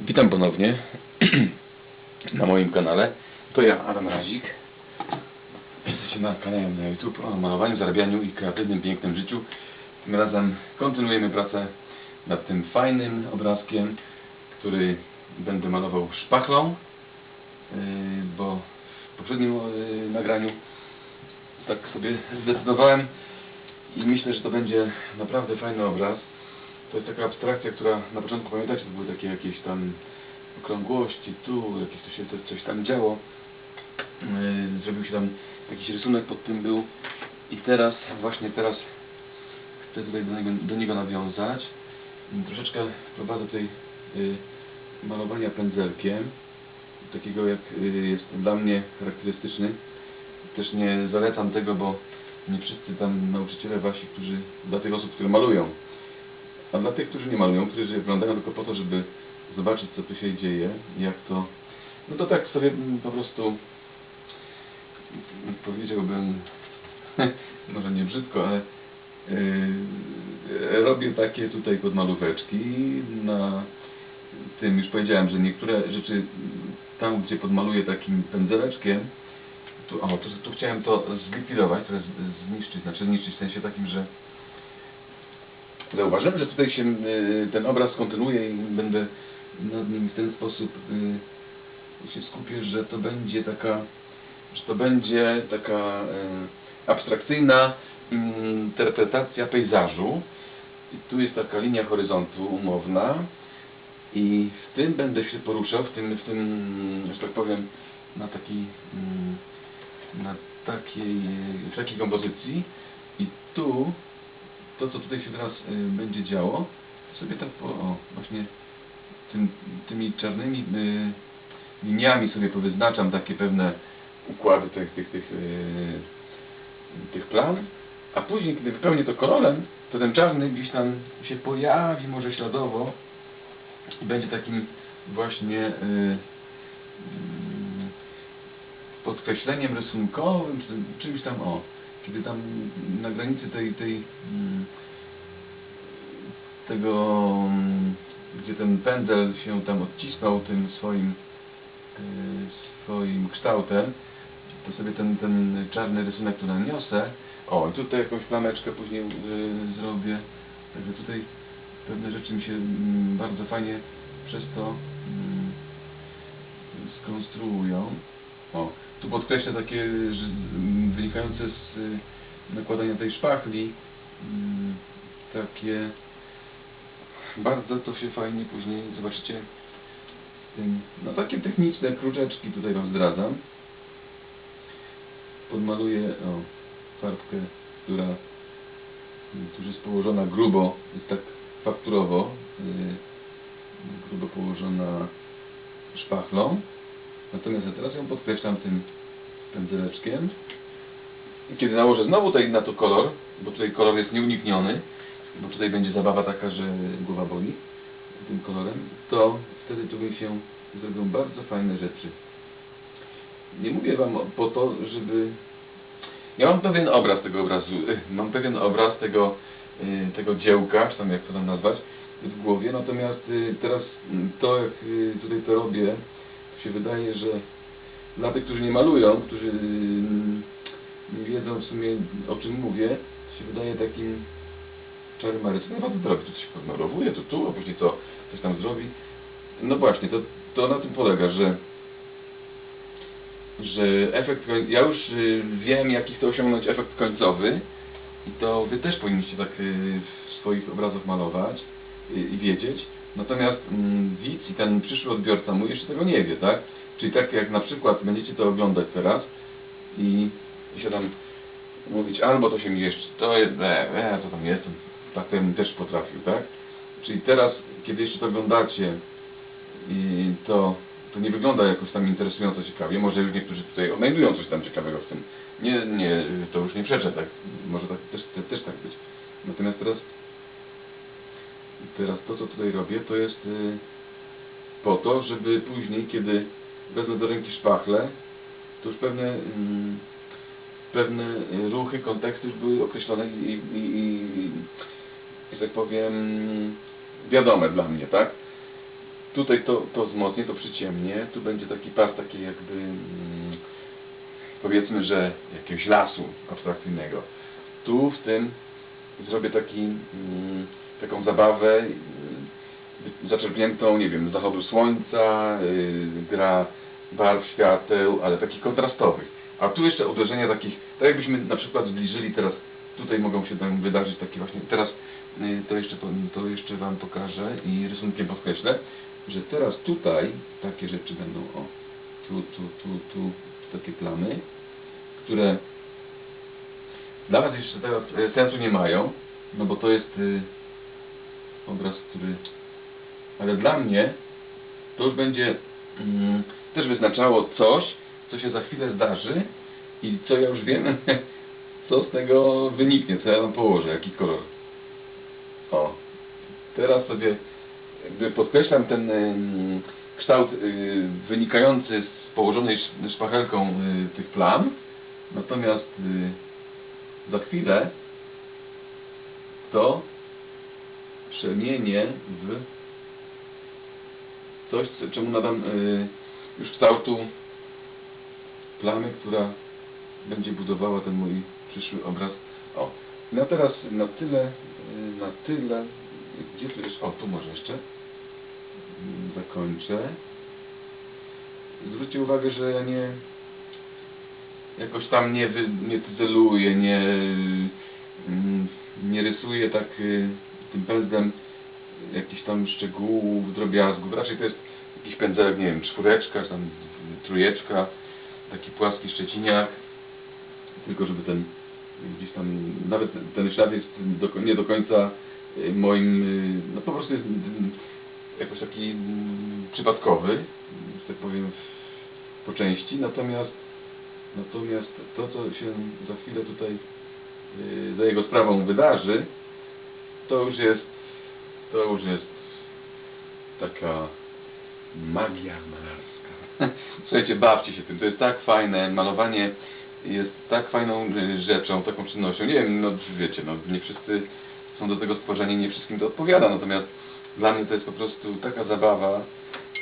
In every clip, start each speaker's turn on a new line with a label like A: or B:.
A: Witam ponownie na moim kanale. To ja, Adam Razik. Jesteście na kanale na YouTube o malowaniu, zarabianiu i kreatywnym, pięknym życiu. Tym razem kontynuujemy pracę nad tym fajnym obrazkiem, który będę malował szpachlą, yy, bo w poprzednim yy, nagraniu tak sobie zdecydowałem i myślę, że to będzie naprawdę fajny obraz. To jest taka abstrakcja, która na początku pamiętacie, to były takie jakieś tam okrągłości, tu jakieś to się coś tam działo. Yy, Zrobił się tam jakiś rysunek pod tym był i teraz, właśnie teraz chcę tutaj do niego, do niego nawiązać. Troszeczkę prowadzę tutaj yy, malowania pędzelkiem, takiego jak yy, jest dla mnie charakterystyczny. Też nie zalecam tego, bo nie wszyscy tam nauczyciele wasi, którzy, dla tych osób, które malują, a dla tych, którzy nie malują, którzy oglądają tylko po to, żeby zobaczyć, co tu się dzieje, jak to... No to tak sobie mm, po prostu mm, powiedziałbym, może nie brzydko, ale yy, robię takie tutaj podmalóweczki na tym, już powiedziałem, że niektóre rzeczy tam, gdzie podmaluję takim pędzeleczkiem, tu, o, tu, tu chciałem to zlikwidować, jest zniszczyć, znaczy zniszczyć w sensie takim, że Zauważyłem, że tutaj się y, ten obraz kontynuuje i będę nad nim w ten sposób y, się skupię, że to będzie taka, że to będzie taka y, abstrakcyjna interpretacja pejzażu. I tu jest taka linia horyzontu umowna i w tym będę się poruszał, w tym, w tym że tak powiem, na takiej, na takiej, w takiej kompozycji i tu to, co tutaj się teraz y, będzie działo, sobie tak po, o, właśnie tym, tymi czarnymi y, liniami sobie powyznaczam takie pewne układy tych, tych, tych, y, tych plan, a później, kiedy wypełnię to kolorem, to ten czarny gdzieś tam się pojawi może śladowo i będzie takim właśnie y, podkreśleniem rysunkowym, czy czymś tam, o, kiedy tam na granicy tej, tej mm, tego, mm, gdzie ten pędzel się tam odcisnął tym swoim y, swoim kształtem, to sobie ten, ten czarny rysunek tu naniosę. O, i tutaj jakąś plameczkę później y, zrobię. Także tutaj pewne rzeczy mi się mm, bardzo fajnie przez to skonstruują. O, tu podkreślę takie że, wynikające z y, nakładania tej szpachli mm, takie bardzo to się fajnie później zobaczycie no takie techniczne kruczeczki tutaj wam zdradzam. Podmaluję o, farbkę która y, tu już jest położona grubo jest tak fakturowo y, grubo położona szpachlą Natomiast ja teraz ją podkreślam tym pędzeleczkiem. I kiedy nałożę znowu tutaj na to kolor, bo tutaj kolor jest nieunikniony, bo tutaj będzie zabawa taka, że głowa boli tym kolorem, to wtedy tu się zrobią bardzo fajne rzeczy. Nie mówię Wam po to, żeby... Ja mam pewien obraz tego obrazu, mam pewien obraz tego, y, tego dziełka, czy tam jak to tam nazwać, w głowie, natomiast y, teraz to, jak y, tutaj to robię, się wydaje, że dla tych, którzy nie malują, którzy mm, nie wiedzą w sumie o czym mówię, się wydaje takim czarym marysem. No to robi, to się podmalowuje, to tu, a później to coś tam zrobi. No właśnie, to, to na tym polega, że że efekt, ja już y, wiem jaki chcę osiągnąć efekt końcowy i to Wy też powinniście tak y, swoich obrazach malować i wiedzieć. Natomiast mm, widz i ten przyszły odbiorca mój jeszcze tego nie wie, tak? Czyli tak jak na przykład będziecie to oglądać teraz i, i się tam mówić, albo to się mi jeszcze, to jest, e, e, to tam jest, tak bym też potrafił, tak? Czyli teraz, kiedy jeszcze to oglądacie i to, to nie wygląda jakoś tam interesująco ciekawie, może już niektórzy tutaj odnajdują coś tam ciekawego w tym. Nie, nie, to już nie przeczę, tak? Może tak, też, też tak być. Natomiast teraz Teraz to, co tutaj robię, to jest y, po to, żeby później, kiedy wezmę do ręki szpachlę, to już pewne, mm, pewne ruchy, konteksty już były określone i, i, i że tak powiem, wiadome dla mnie, tak? tutaj to, to wzmocnię, to przyciemnię, tu będzie taki pas taki jakby mm, powiedzmy, że jakiegoś lasu abstrakcyjnego. Tu w tym zrobię taki, mm, taką zabawę y, zaczerpniętą, nie wiem, z zachodu słońca, y, gra barw, świateł, ale takich kontrastowych. A tu jeszcze uderzenia takich, tak jakbyśmy na przykład zbliżyli teraz, tutaj mogą się tam wydarzyć takie właśnie, teraz y, to jeszcze, to, jeszcze Wam pokażę i rysunkiem podkreślę, że teraz tutaj takie rzeczy będą, o, tu, tu, tu, tu, takie plamy, które dla Was jeszcze teraz e, sensu nie mają, no bo to jest obraz, który... Ale dla mnie to już będzie mm, też wyznaczało coś, co się za chwilę zdarzy i co ja już wiem, co z tego wyniknie, co ja tam położę, jaki kolor. O, teraz sobie podkreślam ten ym, kształt y, wynikający z położonej sz- szpachelką y, tych plam, natomiast y, za chwilę to przemienię w coś, co- czemu nadam y, już kształtu plamy, która będzie budowała ten mój przyszły obraz. O, no teraz na tyle, y, na tyle, gdzie tu jest, o tu może jeszcze zakończę. Zwróćcie uwagę, że ja nie jakoś tam nie, wy, nie cyzeluję, nie, mm, nie rysuję tak y, tym pędzlem jakichś tam szczegółów, drobiazgów. Raczej to jest jakiś pędzelek, nie wiem, czwóreczka, czy tam trójeczka, taki płaski szczeciniak, tylko żeby ten gdzieś tam, nawet ten- ślad jest do, nie do końca y, moim, y, no po prostu jest mm, jakoś taki przypadkowy, że tak powiem, po części, natomiast natomiast to, co się za chwilę tutaj y, za jego sprawą wydarzy, to już jest, to już jest taka magia malarska. Słuchajcie, bawcie się tym, to jest tak fajne, malowanie jest tak fajną y, rzeczą, taką czynnością. Nie wiem, no wiecie, no nie wszyscy są do tego stworzeni, nie wszystkim to odpowiada, natomiast dla mnie to jest po prostu taka zabawa,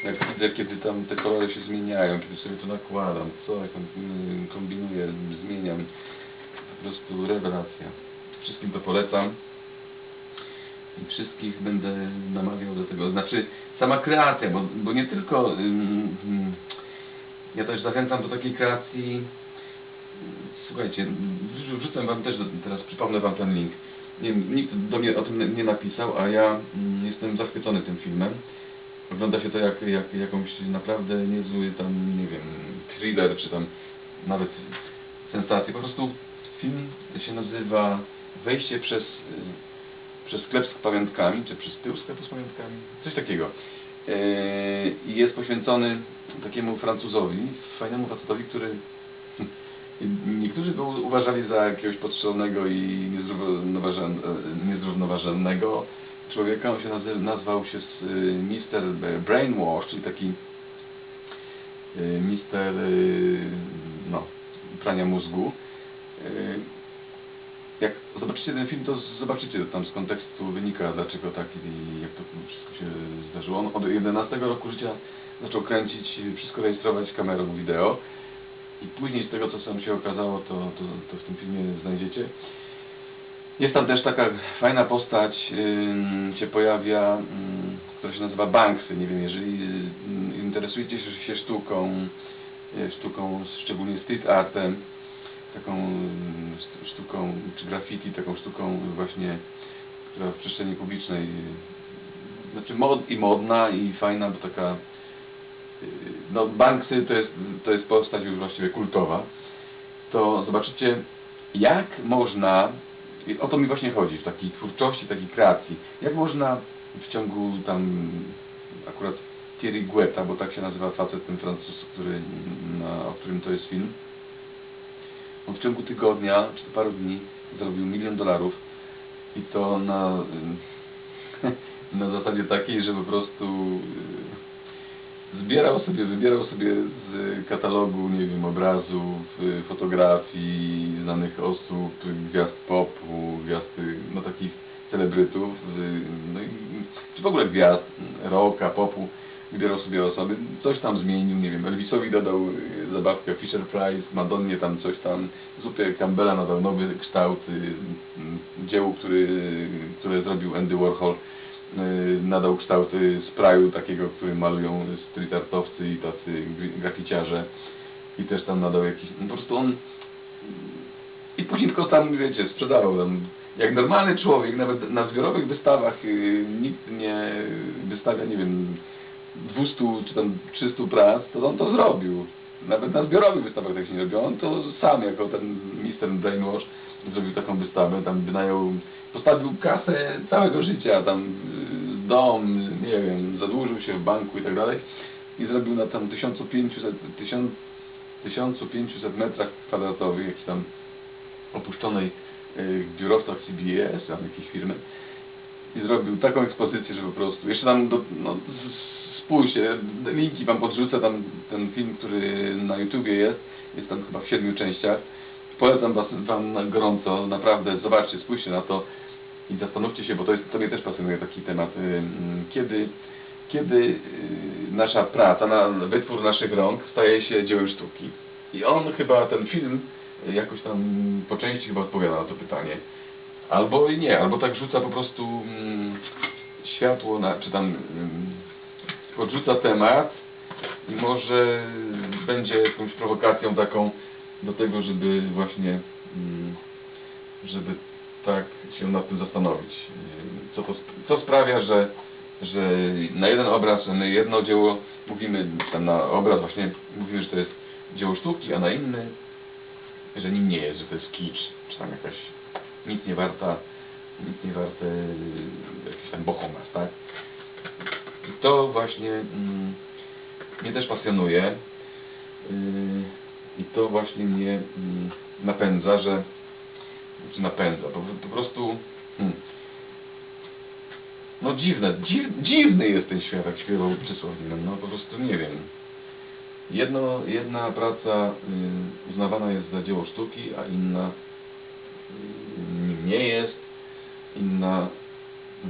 A: jak widzę, kiedy tam te kolory się zmieniają, kiedy sobie to nakładam, co ja tam y, kombinuję, zmieniam, po prostu rewelacja. Wszystkim to polecam wszystkich będę namawiał do tego. Znaczy, sama kreacja, bo, bo nie tylko. ja też zachęcam do takiej kreacji. Słuchajcie, wrzu- wrzucę Wam też teraz, przypomnę Wam ten link. Nie, nikt do mnie o tym nie napisał, a ja mm, jestem zachwycony tym filmem. Ogląda się to jak, jak jakąś naprawdę niezły tam, nie wiem, thriller, czy tam nawet sensację. Po prostu film się nazywa Wejście przez y, przez sklep z pamiątkami, czy przez tył sklepu z pamiątkami, coś takiego. Yy, I jest poświęcony takiemu Francuzowi, fajnemu facetowi, który niektórzy go uważali za jakiegoś podstrzelonego i niezrównoważen- e, niezrównoważonego człowieka. On się nazy- nazwał się s- Mr. Brainwash, czyli taki yy, mister yy, no, prania mózgu. Yy, jak zobaczycie ten film, to zobaczycie tam z kontekstu wynika, dlaczego tak i jak to wszystko się zdarzyło. On od 11 roku życia zaczął kręcić, wszystko rejestrować kamerą wideo i później z tego, co sam się okazało, to, to, to w tym filmie znajdziecie. Jest tam też taka fajna postać, ym, się pojawia, ym, która się nazywa Banksy. Nie wiem, jeżeli ym, interesujecie się sztuką, y, sztuką, szczególnie street artem, taką sztuką, czy graffiti, taką sztuką właśnie, która w przestrzeni publicznej, znaczy mod i modna i fajna, bo taka, no Banksy to jest, to jest postać już właściwie kultowa, to zobaczycie jak można, o to mi właśnie chodzi, w takiej twórczości, takiej kreacji, jak można w ciągu tam akurat Thierry Guetta, bo tak się nazywa facet ten Francuz, który, na, o którym to jest film, on w ciągu tygodnia, czy paru dni zarobił milion dolarów i to na, na zasadzie takiej, że po prostu y, zbierał sobie, wybierał sobie z katalogu, nie wiem, obrazów, y, fotografii znanych osób, gwiazd popu, gwiazd, no takich celebrytów, y, no i, czy w ogóle gwiazd rocka, popu, wybierał sobie osoby, coś tam zmienił, nie wiem, Elvisowi dodał y, zabawkę Fisher Price, Madonnie tam coś tam, zupie Campbella nadał nowy kształt, y, y, dziełu, który, które zrobił Andy Warhol, nadał kształt sprayu takiego, który malują street artowcy i tacy gr- graficiarze i też tam nadał jakiś, no po prostu on i później tylko tam, wiecie, sprzedawał tam. Jak normalny człowiek, nawet na zbiorowych wystawach nikt nie wystawia, nie wiem, 200 czy tam 300 prac, to on to zrobił. Nawet na zbiorowych wystawach tak się nie robił. On to sam, jako ten mister Brainwash, zrobił taką wystawę, tam wynajął, postawił kasę całego życia, tam y, dom, nie wiem, zadłużył się w banku i tak dalej i zrobił na tam 1500, 1000, 1500 metrach kwadratowych, jakiś tam opuszczonej y, biurowcach CBS, tam jakiejś firmy i zrobił taką ekspozycję, że po prostu, jeszcze tam, do, no, z- spójrzcie, linki wam podrzucę, tam ten film, który na YouTubie jest, jest tam chyba w siedmiu częściach, polecam was, wam gorąco, naprawdę, zobaczcie, spójrzcie na to i zastanówcie się, bo to, jest, to mnie też pasjonuje taki temat, kiedy, kiedy y, nasza praca, na, wytwór naszych rąk staje się dziełem sztuki. I on chyba, ten film, jakoś tam po części chyba odpowiada na to pytanie. Albo nie, albo tak rzuca po prostu mm, światło na, czy tam mm, podrzuca temat i może będzie jakąś prowokacją taką do tego, żeby właśnie mm, żeby tak się nad tym zastanowić. Co, to, co sprawia, że, że na jeden obraz, na jedno dzieło mówimy, tam na obraz właśnie mówimy, że to jest dzieło sztuki, a na inny, że nim nie jest, że to jest kicz, czy tam jakaś nic nie warta, nic nie warte jakiś tam bohomas, tak? To właśnie mm, mnie też pasjonuje yy, i to właśnie mnie mm, napędza, że czy napędza, po, po prostu hmm, no dziwne, dziw, dziwny jest ten świat, jak śpiewał Czesław no po prostu nie wiem. Jedno, jedna praca y, uznawana jest za dzieło sztuki, a inna y, nim nie jest, inna y,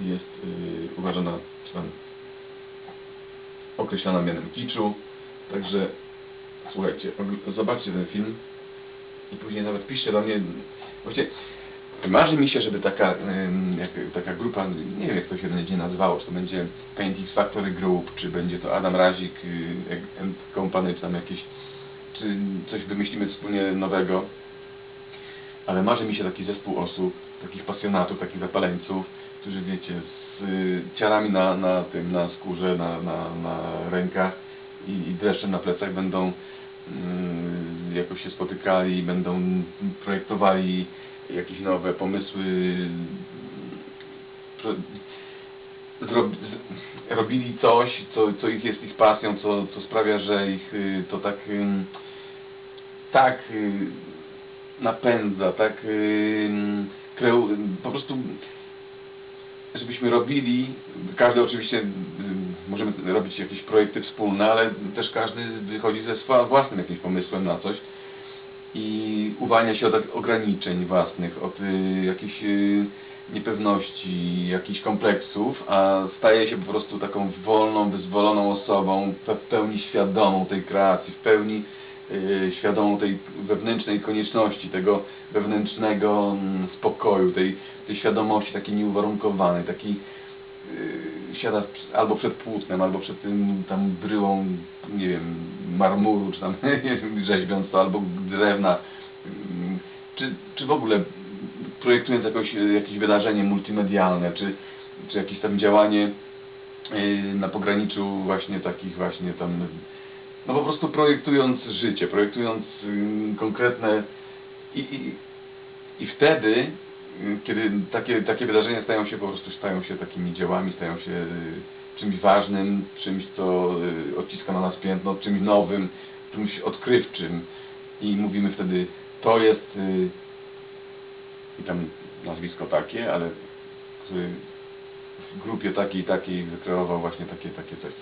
A: jest y, uważana, czy tam określana mianem kiczu. Także słuchajcie, zobaczcie ten film i później nawet piszcie do mnie. Właściwie marzy mi się, żeby taka, jak, taka grupa, nie wiem jak to się będzie nazywało, czy to będzie Paintings Factory Group, czy będzie to Adam Razik y, and Company, czy tam jakieś, czy coś wymyślimy wspólnie nowego. Ale marzy mi się taki zespół osób, takich pasjonatów, takich zapaleńców, którzy wiecie, z y, ciarami na, na tym, na skórze, na, na, na rękach i, i dreszczem na plecach będą y, jakoś się spotykali, będą projektowali jakieś nowe pomysły, pro- robili coś, co, co ich jest ich pasją, co, co sprawia, że ich y, to tak, ym, tak y, napędza, tak y, kreu, po prostu żebyśmy robili, każdy oczywiście możemy robić jakieś projekty wspólne, ale też każdy wychodzi ze swa- własnym jakimś pomysłem na coś i uwalnia się od ograniczeń własnych, od y, jakichś y, niepewności, jakichś kompleksów, a staje się po prostu taką wolną, wyzwoloną osobą, w pełni świadomą tej kreacji, w pełni świadomą tej wewnętrznej konieczności, tego wewnętrznego mm, spokoju, tej, tej świadomości takiej nieuwarunkowanej, takiej yy, siada albo przed płótnem, albo przed tym tam bryłą, nie wiem, marmuru, czy tam rzeźbiąc to, albo drewna, Ym, czy, czy w ogóle projektując jakoś, y, jakieś wydarzenie multimedialne, czy, czy jakieś tam działanie yy, na pograniczu właśnie takich właśnie tam, no po prostu projektując życie, projektując ym, konkretne i, i, i wtedy, y, kiedy takie, takie wydarzenia stają się po prostu stają się takimi dziełami, stają się y, czymś ważnym, czymś, co y, odciska na nas piętno, czymś nowym, czymś odkrywczym i mówimy wtedy, to jest y, i tam nazwisko takie, ale który w grupie takiej i takiej wykreował właśnie takie, takie coś.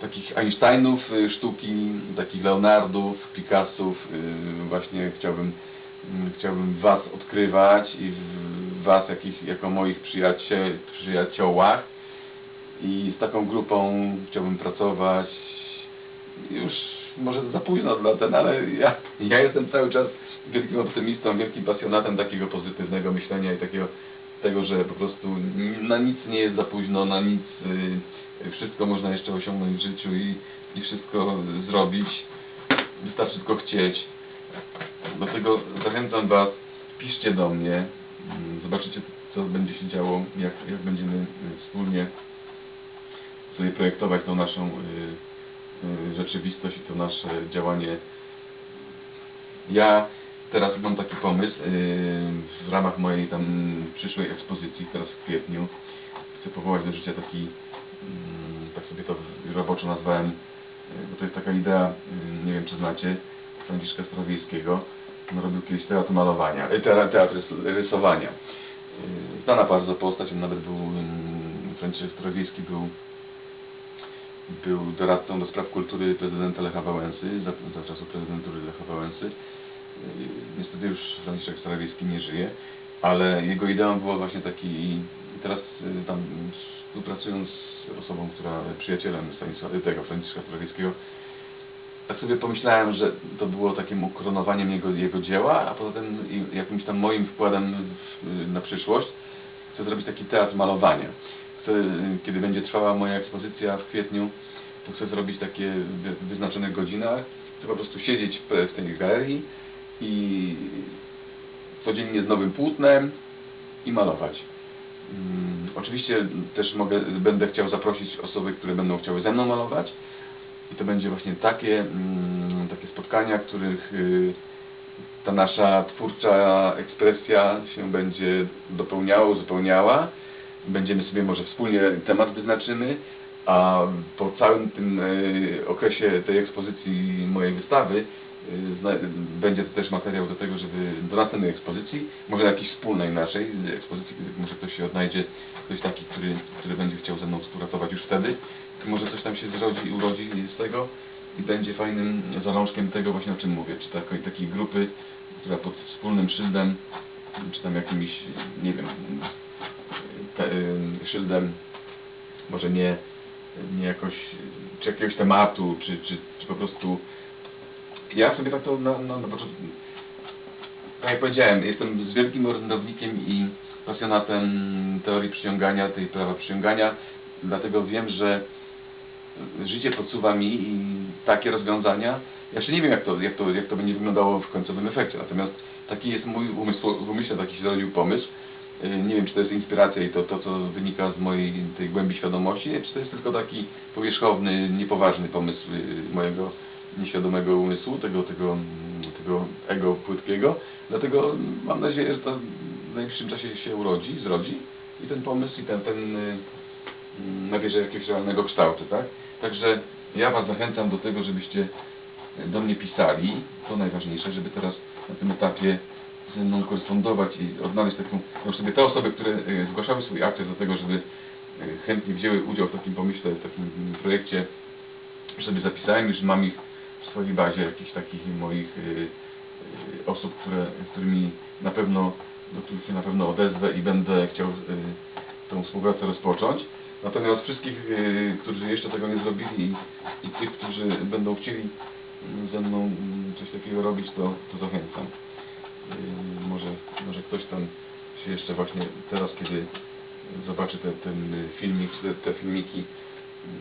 A: Takich Einsteinów y, sztuki, takich Leonardów, Picassów y, właśnie chciałbym Mm, chciałbym Was odkrywać i Was jakich, jako moich przyjaciel, przyjaciołach i z taką grupą chciałbym pracować. Już może za późno dla ten, ale ja, ja jestem cały czas wielkim optymistą, wielkim pasjonatem takiego pozytywnego myślenia i takiego tego, że po prostu na nic nie jest za późno, na nic y, wszystko można jeszcze osiągnąć w życiu i, i wszystko zrobić. Wystarczy tylko chcieć. Dlatego zachęcam Was, piszcie do mnie, mm, zobaczycie co będzie się działo, jak, jak będziemy y, wspólnie sobie projektować tą naszą y, rzeczywistość i to nasze działanie. Ja teraz mam taki pomysł y, w ramach mojej tam przyszłej ekspozycji, teraz w kwietniu. Chcę powołać do życia taki, mm, tak sobie to roboczo nazwałem, y, bo to jest taka idea, y, nie wiem czy znacie, Franciszka Strawiejskiego. On robił kiedyś teatr malowania, teatr, teatr rys- rysowania. Znana bardzo postać, on nawet był, Franciszek Strawiejski był był doradcą do spraw kultury prezydenta Lecha Wałęsy, za, za czasów prezydentury Lecha Wałęsy. Yy, Niestety już Franciszek Starowiejski nie żyje, ale jego ideą było właśnie taki, teraz yy, tam współpracując z osobą, która przyjacielem Stanisława, tego Franciszka Starowiejskiego, tak sobie pomyślałem, że to było takim ukoronowaniem jego, jego dzieła, a poza tym jakimś tam moim wkładem w, na przyszłość chcę zrobić taki teatr malowania. Chcę, y, kiedy będzie trwała moja ekspozycja w kwietniu, to chcę zrobić takie w wyznaczonych godzinach, chcę po prostu siedzieć w tej galerii i codziennie z nowym płótnem i malować. Mm, Oczywiście też mogę, będę chciał zaprosić osoby, które będą chciały ze mną malować i to będzie właśnie takie, mm, takie spotkania, których y, ta nasza twórcza ekspresja się będzie dopełniała, uzupełniała. Będziemy sobie może wspólnie temat wyznaczymy, a po całym tym y, okresie tej ekspozycji mojej wystawy będzie to też materiał do tego, żeby do następnej ekspozycji, może jakiejś wspólnej naszej ekspozycji, może ktoś się odnajdzie, ktoś taki, który, który będzie chciał ze mną współpracować już wtedy, może coś tam się zrodzi, urodzi z tego i będzie fajnym zalążkiem tego właśnie o czym mówię, czy takiej, takiej grupy, która pod wspólnym szyldem, czy tam jakimś, nie wiem, te, y, szyldem, może nie, nie jakoś, czy jakiegoś tematu, czy, czy, czy po prostu ja sobie tak to na, na, na początku, tak jak powiedziałem, jestem z wielkim orędownikiem i pasjonatem teorii przyciągania, tej prawa przyciągania, dlatego wiem, że życie podsuwa mi takie rozwiązania. Ja jeszcze nie wiem, jak to, jak, to, jak to będzie wyglądało w końcowym efekcie, natomiast taki jest mój umysł, w umyśle taki się zrodził pomysł. Yy, Nie wiem, czy to jest inspiracja i to, to, co wynika z mojej tej głębi świadomości, czy to jest tylko taki powierzchowny, niepoważny pomysł yy, mojego nieświadomego umysłu, tego, tego, mm, tego ego płytkiego. Dlatego mam nadzieję, że to w najbliższym czasie się urodzi, zrodzi i ten pomysł i ten, ten mm, nabierze jakiegoś realnego kształtu, tak? Także ja Was zachęcam do tego, żebyście do mnie pisali, to najważniejsze, żeby teraz na tym etapie ze mną korespondować i odnaleźć taką, no sobie te osoby, które e, zgłaszały swój akces do tego, żeby e, chętnie wzięły udział w takim pomyśle, w takim projekcie, już sobie zapisałem, już mam ich w swojej bazie, jakichś takich moich e, e, osób, które, którymi na pewno, do których się na pewno odezwę i będę chciał e, tą współpracę rozpocząć. Natomiast wszystkich, którzy jeszcze tego nie zrobili i, tych, którzy będą chcieli mm, ze mną mm, coś takiego robić, to, to zachęcam. Może, może ktoś tam się jeszcze właśnie teraz, kiedy zobaczy te, ten filmik, te, te filmiki,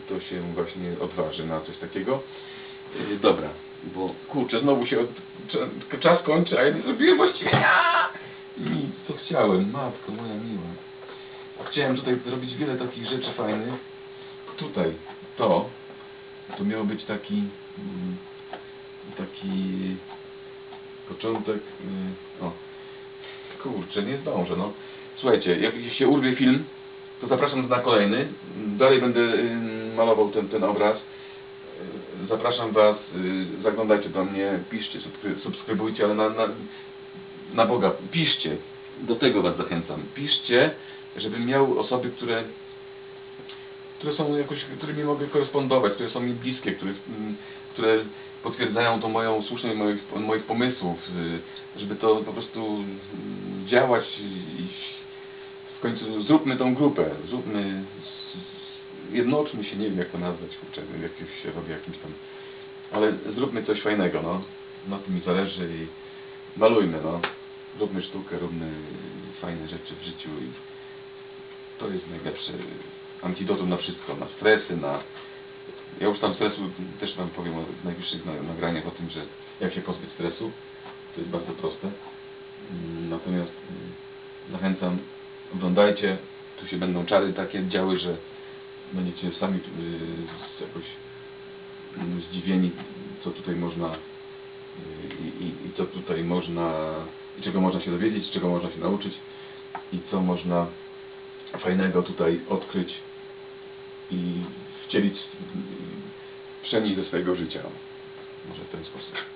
A: to się właśnie odważy na coś takiego. Yy, Dobra, bo kurczę, znowu się od, cza- czas kończy, a ja nie zrobiłem właściwie nic, co chciałem, matko moja miła. Chciałem tutaj zrobić wiele takich rzeczy fajnych. Tutaj, to, to miał być taki, mm, taki początek, y, o, kurczę, nie zdążę, no. Słuchajcie, jak się urwie film, to zapraszam na kolejny. Dalej będę y, malował ten, ten obraz. Zapraszam Was, y, zaglądajcie do mnie, piszcie, subskry- subskrybujcie, ale na, na, na Boga, piszcie. Do tego Was zachęcam. Piszcie, żebym miał osoby, które które są jakoś, którymi mogę korespondować, które są mi bliskie, które, mm, które potwierdzają tą moją słuszność moich, moich pomysłów, y, żeby to po prostu mm, działać i w końcu zróbmy tą grupę, zróbmy, jednoczmy się, nie wiem jak to nazwać, kurczę, jak się robi jakimś tam, ale zróbmy coś fajnego, no, na tym mi zależy i malujmy, no, róbmy sztukę, róbmy fajne rzeczy w życiu i to jest najlepsze antidotum na wszystko, na stresy, na... Ja już tam stresu też Wam powiem o najbliższych na- nagraniach o tym, że jak się pozbyć stresu, to jest bardzo proste. Natomiast zachęcam, oglądajcie, tu się będą czary takie działy, że będziecie sami y, jakoś mm, zdziwieni, co tutaj można y, i, i, i co tutaj można, i czego można się dowiedzieć, czego można się nauczyć i co można fajnego tutaj odkryć i wcielić, przenieść do swojego życia. Może w ten sposób.